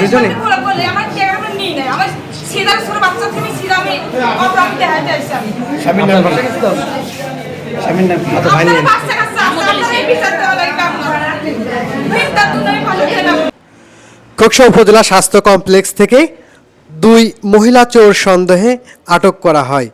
দুজনে? স্বামীর নাম স্বামীর নাম কত ভাই। কক্সা উপজেলা স্বাস্থ্য কমপ্লেক্স থেকে দুই মহিলা চোর সন্দেহে আটক করা হয়।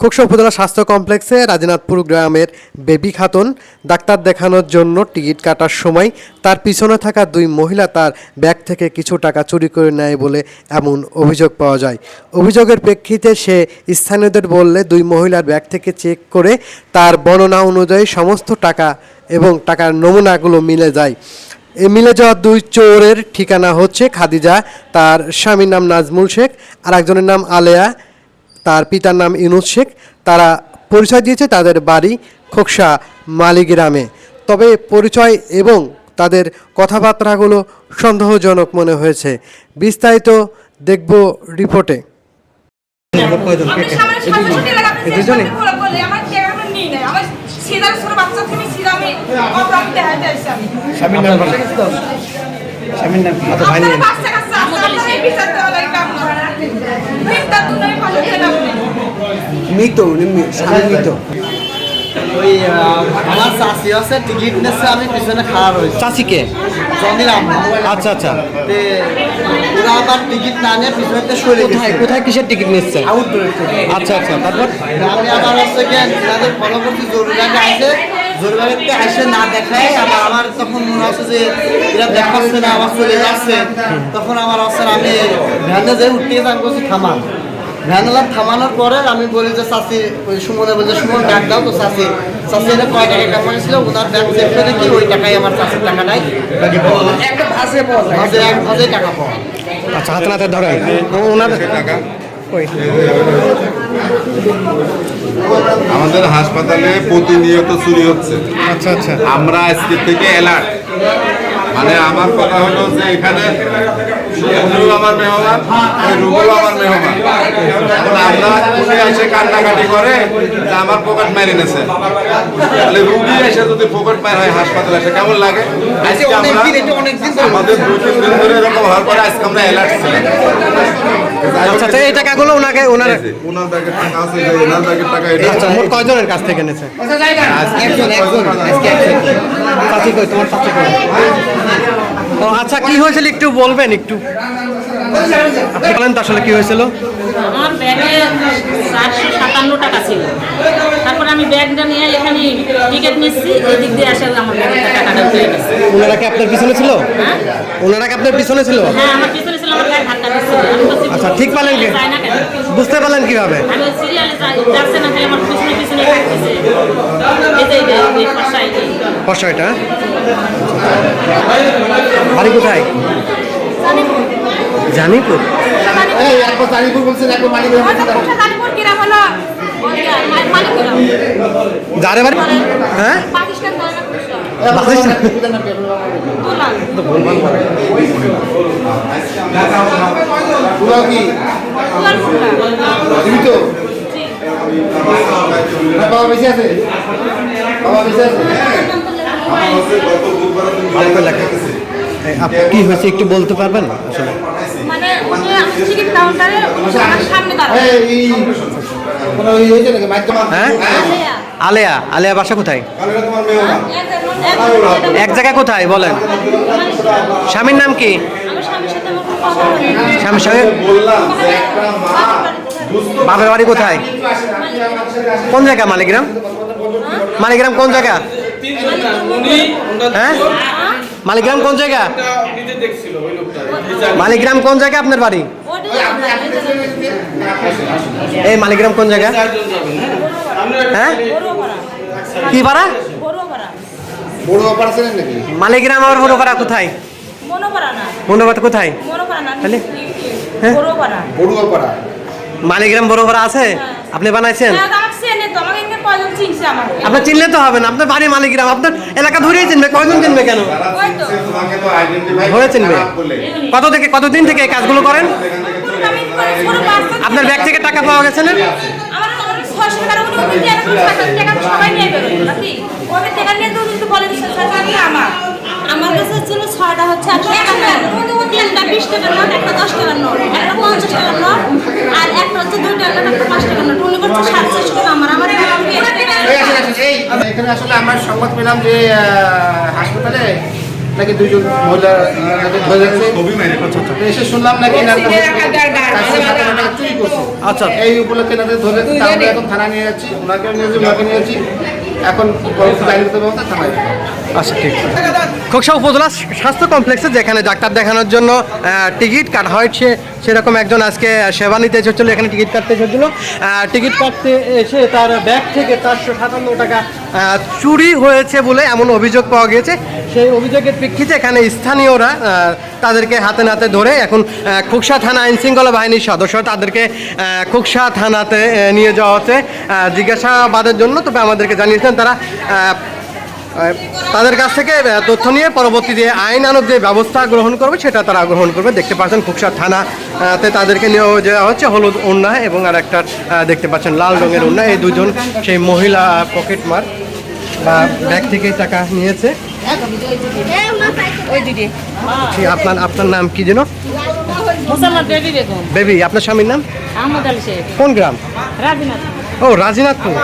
খোকসা উপজেলা স্বাস্থ্য কমপ্লেক্সে রাজনাথপুর গ্রামের বেবি খাতুন ডাক্তার দেখানোর জন্য টিকিট কাটার সময় তার পিছনে থাকা দুই মহিলা তার ব্যাগ থেকে কিছু টাকা চুরি করে নেয় বলে এমন অভিযোগ পাওয়া যায়। অভিযোগের প্রেক্ষিতে সে স্থানীয়দের বললে দুই মহিলার ব্যাগ থেকে চেক করে তার বর্ণনা অনুযায়ী সমস্ত টাকা এবং টাকার নমুনাগুলো মিলে যায়। এ মিলে যাওয়া দুই চোরের ঠিকানা হচ্ছে খাদিজা, তার স্বামীর নাম নাজমুল শেখ আর একজনের নাম আলেয়া, তার পিতার নাম ইনুস শেখ তারা পরিচয় দিয়েছে তাদের বাড়ি খোকসা মালিগ্রামে তবে পরিচয় এবং তাদের কথাবার্তাগুলো সন্দেহজনক মনে হয়েছে। বিস্তারিত দেখব রিপোর্টে। স্বামীর নাম আছে। মৃত স্বামী মৃত। ওই আমার চাষি আছে টিকিট নিচ্ছে আমি পিছনে খাড়া রয়েছি। চাষিকে জমিলাম। আচ্ছা আচ্ছা। ওরা আবার টিকিট না নিয়ে পিছনে সরে কোথায় কোথায় কিসের টিকিট নিচ্ছে? আচ্ছা আচ্ছা তারপর? আমি আবার হচ্ছে গিয়ে তাদের ফলো করছি জরুরিভাবে আসে আসে না দেখায় আবার আমার তখন মনে হচ্ছে যে এরা দেখাচ্ছে না আমার চলে যাচ্ছে। তখন আমার হচ্ছে আমি ভ্যানে যে উঠতে গেছে আমি বলছি থামান। ভ্যানলা থামানোর পরে আমি বলি যে চাষি ওই সুমনে বলছে সুমন ব্যাগ দাও তো চাষি চাষি এটা কয় টাকা কামাই ছিল ওনার ব্যাগ চেক করে কি ওই টাকায় আমার চাষির টাকা নাই। একটা ভাসে পাওয়া ভাজে। এক ভাজে টাকা পাওয়া আচ্ছা হাতে নাতে ধরেন। ওনাদের ওই। আমাদের হাসপাতালে প্রতিনিয়ত চুরি হচ্ছে। আচ্ছা আচ্ছা। আমরা আজকে থেকে অ্যালার্ট মানে আমার কথা হলো যে এখানে উনিও আমার মেহমান ওই রুগুলো আমার মেহমান। এখন আমরা উনি এসে কান্নাকাটি করে যে আমার পকেট মেরে নেছে তাহলে রুগী এসে যদি পকেট মার হয় হাসপাতালে এসে কেমন লাগে? আমাদের দু তিন দিন ধরে এরকম হওয়ার পরে আজকে আমরা অ্যালার্ট ছিলাম। আচ্ছা আচ্ছা এই টাকাগুলো ওনাকে ওনার ওনার ব্যাগের টাকা আছে ওনার ব্যাগের টাকা এটা আচ্ছা মোট কয়জনের কাছ থেকে নিয়েছে একজন একজন চাচি কই তোমার চাচি কই? ও আচ্ছা কি হয়েছিল একটু বলবেন একটু? আপনি বলেন তো আসলে কি হয়েছিল। আমার ব্যাগে চারশো সাতান্ন টাকা ছিল। তারপরে আমি ব্যাগটা নিয়ে এখানে টিকিট নিচ্ছি এই দিক দিয়ে আসলে আমার ব্যাগের টাকাটা পেয়ে গেছে। ওনারা কি আপনার পিছনে ছিল? হ্যাঁ? ওনারা কি আপনার পিছনে ছিল? হ্যাঁ আমার পিছনে আচ্ছা, ঠিক পেলেন কি? বুঝতে পারলেন কীভাবে? এটা? বাড়ি কোথায়? জানিপুর। যারে বাড়ি? হ্যাঁ? পাকিস্তান ধরে না কুষ্টিয়া। দুলাল। দুলাল কুমড়া। জি। এই, আপ- কি হয়েছে একটু বলতে পারবেন আসলে মানে দাঁড়ায় হ্যাঁ আলেয়া। আলেয়া আলেয়া বাসা কোথায় এক- এক- এক জায়গা কোথায় বলেন স্বামীর নাম কি স্বামীর সঙ্গে বাপের বাড়ি কোথায়? কোন জায়গা মালিগ্রাম মালিগ্রাম কোন জায়গা? হ্যাঁ? মালিগ্রাম কোন জায়গা? মালিগ্রাম কোন জায়গা আপনার বাড়ি? এই মালিগ্রাম কোন জায়গা? হ্যাঁ? কি পাড়া। মালিগ্রাম আর বড়পাড়া কোথায়? মনোপাড়া কোথায়? তাহলে? হ্যাঁ? মালিগ্রাম বড়পাড়া আছে? আপনি বানাইছেন? আমাকে? আপনার চিনলে তো হবে না আপনার বাড়ি মালিগ্রাম আপনার এলাকা ধরেই চিনবে কয়জন চিনবে কেন? ধরে চিনবে। কত থেকে কতদিন থেকে এই কাজগুলো করেন? আপনার ব্যাগ থেকে টাকা পাওয়া গেছে না? আমার। আমার আমার আমার কাছে ছিল ছয়টা হচ্ছে তিনটা বিশ টাকার নোট একটা দশ টাকার নোট একটা পঞ্চাশ টাকার নোট আর একটা হচ্ছে দুই টাকার নোট একটা পাঁচ টাকার নোট। উনি করছে সাড়ে চারশো টাকা আমার আমার এখানে আসলে আমরা সংবাদ পেলাম যে হাসপাতালে নাকি দুজন মহিলা ধরে যাচ্ছে। এসে শুনলাম নাকি চুরি করছে। আচ্ছা। এই উপলক্ষে ধরে এখন থানা নিয়ে যাচ্ছি ওনাকে নিয়ে যাচ্ছি ওনাকে নিয়ে যাচ্ছি। এখন আচ্ছা ঠিক। খোকসা উপজেলা স্বাস্থ্য কমপ্লেক্সে যেখানে ডাক্তার দেখানোর জন্য টিকিট কাটা হয় সে সেরকম একজন আজকে সেবা নিতে এসেছিল, এখানে টিকিট কাটতে এসেছিল। টিকিট কাটতে এসে তার ব্যাগ থেকে চারশো সাতান্ন টাকা চুরি হয়েছে বলে এমন অভিযোগ পাওয়া গিয়েছে। সেই অভিযোগের প্রেক্ষিতে এখানে স্থানীয়রা তাদেরকে হাতে নাতে ধরে এখন খোকসা থানা আইন শৃঙ্খলা বাহিনীর সদস্য তাদেরকে খোকসা থানাতে নিয়ে যাওয়া হচ্ছে। জিজ্ঞাসাবাদের জন্য তবে আমাদেরকে জানিয়েছেন তারা তাদের কাছ থেকে তথ্য নিয়ে পরবর্তীতে আইনানুগ যে ব্যবস্থা গ্রহণ করবে সেটা তারা গ্রহণ করবে। দেখতে পাচ্ছেন খুকসা থানাতে তাদেরকে নিয়ে যাওয়া হচ্ছে হলুদ উন্না এবং আর একটা দেখতে পাচ্ছেন লাল রঙের উন্না এই দুজন সেই মহিলা পকেট মার বা ব্যাগ থেকে টাকা নিয়েছে। আপনার আপনার নাম কি যেন? বেবি আপনার স্বামীর নাম? আহমদ আলী শেখ। কোন গ্রাম? রাজিনাথ ও রাজিনাথপুর।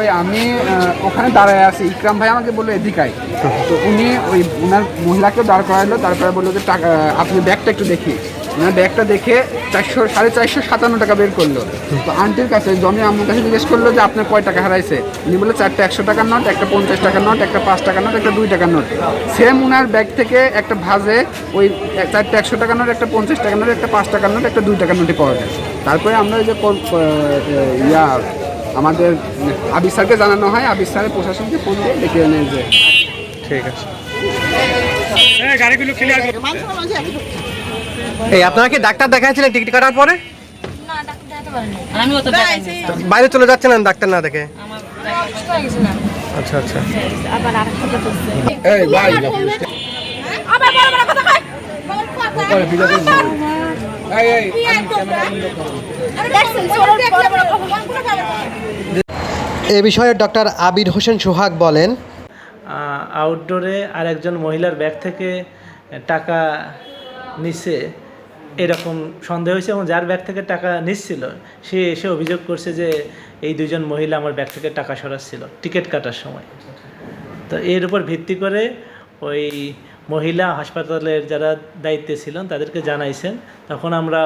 ওই আমি ওখানে দাঁড়ায় আছি। ইকরাম ভাই আমাকে বলল এদিকায় তো উনি ওই ওনার মহিলাকে দাঁড় করাইলো তারপরে বলল যে, টাকা আপনি ব্যাগটা একটু দেখি। ওনার ব্যাগটা দেখে চারশো সাড়ে চারশো সাতান্ন টাকা বের করল। তো আন্টির কাছে জমি আম্মুর কাছে জিজ্ঞেস করল যে আপনার কয় টাকা হারাইছে? উনি বলল চারটে একশো টাকার নোট একটা পঞ্চাশ টাকার নোট একটা পাঁচ টাকার নোট একটা দুই টাকার নোট। সেম উনার ব্যাগ থেকে একটা ভাজে ওই চারটে একশো টাকার নোট একটা পঞ্চাশ টাকার নোট একটা পাঁচ টাকার নোট একটা দুই টাকার নোটই পাওয়া যায়। তারপরে আমরা ওই যে ইয়া আমাদের আবির স্যারকে জানানো হয়। আবির স্যারের প্রশাসনকে ফোন দিয়ে ডেকে এনে যে ঠিক আছে। এই আপনারা কি ডাক্তার দেখাচ্ছিলেন টিকিট কাটার পরে? আমি অত টাকা না। বাইরে চলে যাচ্ছেন ডাক্তার না দেখে? আচ্ছা আচ্ছা। এ বিষয়ে ডক্টর আবির হোসেন সোহাগ বলেন আউটডোরে আর একজন মহিলার ব্যাগ থেকে টাকা নিচ্ছে এরকম সন্দেহ হয়েছে এবং যার ব্যাগ থেকে টাকা নিচ্ছিল, সে এসে অভিযোগ করছে যে এই দুজন মহিলা আমার ব্যাগ থেকে টাকা সরাচ্ছিল, টিকিট কাটার সময়। তো এর উপর ভিত্তি করে ওই মহিলা হাসপাতালের যারা দায়িত্বে ছিলেন, তাদেরকে জানাইছেন। তখন আমরা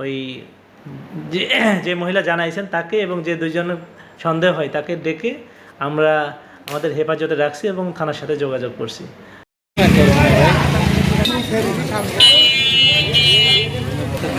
ওই যে যে মহিলা জানাইছেন তাকে এবং যে দুজন সন্দেহ হয় তাকে ডেকে আমরা আমাদের হেফাজতে রাখছি এবং থানার সাথে যোগাযোগ করছি।